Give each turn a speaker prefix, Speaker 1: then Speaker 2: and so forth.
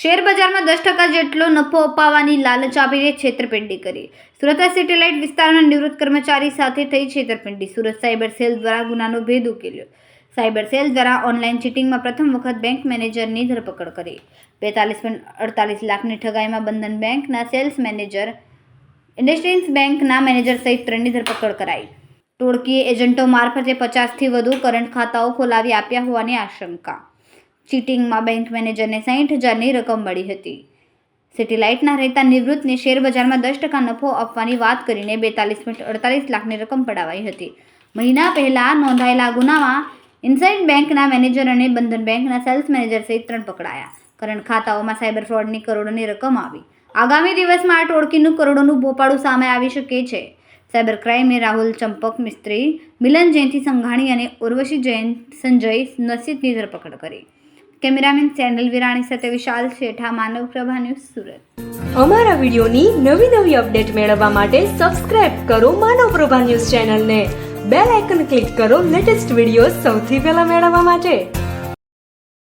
Speaker 1: Share બજારમાં દસ ટકા જેટલો નફો અપાવવાની લાલચ આપીને છેતરપિંડી કરી. સુરત સેટેલાઇટ વિસ્તારના નિવૃત્ત કર્મચારી સાથે થઈ છેતરપિંડી. સુરત સાયબર સેલ દ્વારા ગુનાનો ભેદ ઉકેલ્યો. સાયબર સેલ દ્વારા ઓનલાઈન ચીટિંગમાં પ્રથમ વખત બેંક મેનેજરની ધરપકડ કરી. બેતાલીસ પોઈન્ટ અડતાલીસ લાખની ઠગાઈમાં બંધન બેંકના સેલ્સ મેનેજર, ઇન્ડસ્ટ્રીઝ બેંકના મેનેજર સહિત ત્રણની ધરપકડ કરાઈ. ટોળકીએ એજન્ટો મારફતે પચાસથી વધુ કરંટ ખાતાઓ ખોલાવી આપ્યા હોવાની આશંકા. ચીટિંગમાં બેંક મેનેજરને સાહીઠ હજારની રકમ મળી હતી. સેટેલાઇટના રહેતા નિવૃત્તને શેરબજારમાં દસ ટકા નફો આપવાની વાત કરીને બેતાલીસ પોઈન્ટ અડતાલીસ લાખની રકમ પડાવાઈ હતી. મહિના પહેલાં નોંધાયેલા ગુનામાં ઇન્સાઇડ બેંકના મેનેજર અને બંધન બેંકના સેલ્સ મેનેજર સહિત ત્રણ પકડાયા. કરંટ ખાતાઓમાં સાયબર ફ્રોડની કરોડોની રકમ આવી. આગામી દિવસમાં આ ટોળકીનું કરોડોનું ભોપાળું સામે આવી શકે છે. સાયબર ક્રાઇમે રાહુલ ચંપક મિસ્ત્રી, મિલન જયંતિ સંઘાણી અને ઉર્વશી જૈન સંજય નસીદની ધરપકડ કરી. કેમેરામેન સેનલ વિરાણી સાથે વિશાલ શેઠા, માનવ પ્રભા ન્યૂઝ સુરત.
Speaker 2: અમારા વિડીયોની નવી નવી અપડેટ મેળવવા માટે સબસ્ક્રાઇબ કરો માનવ પ્રભા ન્યૂઝ ચેનલને. બેલ આઇકન ક્લિક કરો લેટેસ્ટ વીડિયો સૌથી પહેલા મેળવવા માટે.